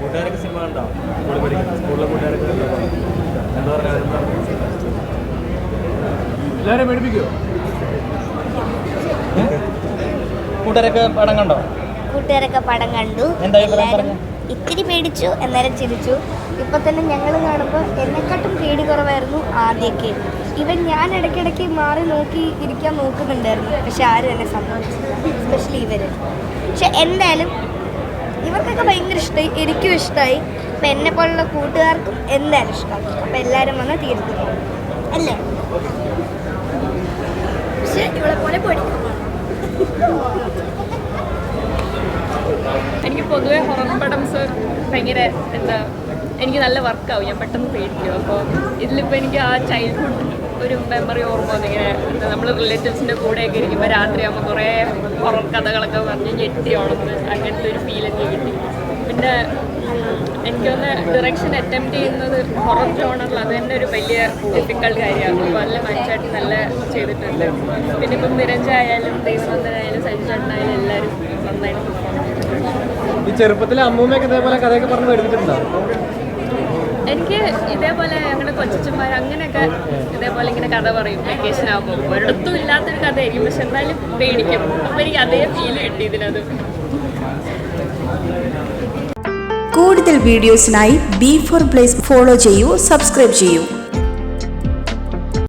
കൂട്ടുകാരൊക്കെ സിനിമ കണ്ടോ? സ്കൂളിൽ പഠിക്കും സ്കൂളിലെ കൂട്ടുകാരൊക്കെ? എന്താ പറയുക എല്ലാവരെയും എല്ലാവരും കൂട്ടുകാരൊക്കെ പടം കണ്ടോ? കൂട്ടുകാരൊക്കെ പടം കണ്ടു. എല്ലാവരും ഇത്തിരി പേടിച്ചു അന്നേരം ചിരിച്ചു. ഇപ്പൊ തന്നെ ഞങ്ങൾ കാണുമ്പോൾ എന്നെക്കാട്ടും പേടി കുറവായിരുന്നു ആദ്യമൊക്കെ. ഇവൻ ഞാൻ ഇടയ്ക്കിടയ്ക്ക് മാറി നോക്കി ഇരിക്കാൻ നോക്കുന്നുണ്ടായിരുന്നു. പക്ഷെ ആരും എന്നെ സമ്മതിച്ചില്ല സ്പെഷ്യലി ഇവർ. പക്ഷെ എന്തായാലും ഇവർക്കൊക്കെ ഭയങ്കര ഇഷ്ടമായി എനിക്കും ഇഷ്ടമായി അപ്പം എന്നെ പോലുള്ള കൂട്ടുകാർക്കും എന്തായാലും ഇഷ്ടമായി അപ്പം എല്ലാവരും വന്ന് തീർത്തു അല്ലേ? പക്ഷെ ഇവളെ പോലെ പഠിക്കും എനിക്ക് പൊതുവെ ഹൊറർ പടംസ് ഭയങ്കര എന്താ എനിക്ക് നല്ല വർക്കാവും ഞാൻ പെട്ടെന്ന് പേടിക്കും. അപ്പോൾ ഇതിലിപ്പോൾ എനിക്ക് ആ ചൈൽഡ്ഹുഡ് ഒരു മെമ്മറി ഓർമ്മ വന്നിങ്ങനെ നമ്മൾ റിലേറ്റീവ്സിന്റെ കൂടെയൊക്കെ ഇരിക്കുമ്പോൾ രാത്രിയാകുമ്പോൾ കുറേ ഹൊറർ കഥകളൊക്കെ പറഞ്ഞ് ഞെട്ടി ഉണർന്ന് അങ്ങനത്തെ ഒരു ഫീൽ എനിക്ക് കിട്ടി. പിന്നെ എനിക്കൊന്ന് ഡിറക്ഷൻ അറ്റംപ്റ്റ് ചെയ്യുന്നത് ഹൊറർ ജോണറിൽ അത് തന്നെ ഒരു വലിയ ഡിഫിക്കൽട്ട് കാര്യമാണ്. അപ്പോൾ നല്ല മനസ്സായിട്ട് നല്ല ചെയ്തിട്ടുണ്ട്. പിന്നെ ഇപ്പം നിരഞ്ജായാലും ദൈവനന്ദനായാലും സജിചേട്ടനായാലും എല്ലാവരും നന്നായിട്ട് ഈ ചെറുപ്പത്തിൽ അമ്മൂമ്മയൊക്കെ ഇതേപോലെ കഥയൊക്കെ പറഞ്ഞ് മേടിച്ചിട്ടുണ്ടോ എനിക്ക് ഇതേപോലെ ഞങ്ങളുടെ കൊച്ചുമാർ അങ്ങനെയൊക്കെ ഇതേപോലെ ഇങ്ങനെ കഥ പറയും വെക്കേഷൻ ആകുമ്പോൾ ഒരിടത്തും ഇല്ലാത്തൊരു കഥയായിരിക്കും. പക്ഷെ എന്നാലും പേടിക്കും. അപ്പം എനിക്ക് അതേ ഫീൽ കിട്ടി ഇതിനത് കൂടുതൽ വീഡിയോസിനായി ബി ഫോർ പ്ലേസ് ഫോളോ ചെയ്യൂ സബ്സ്ക്രൈബ് ചെയ്യൂ.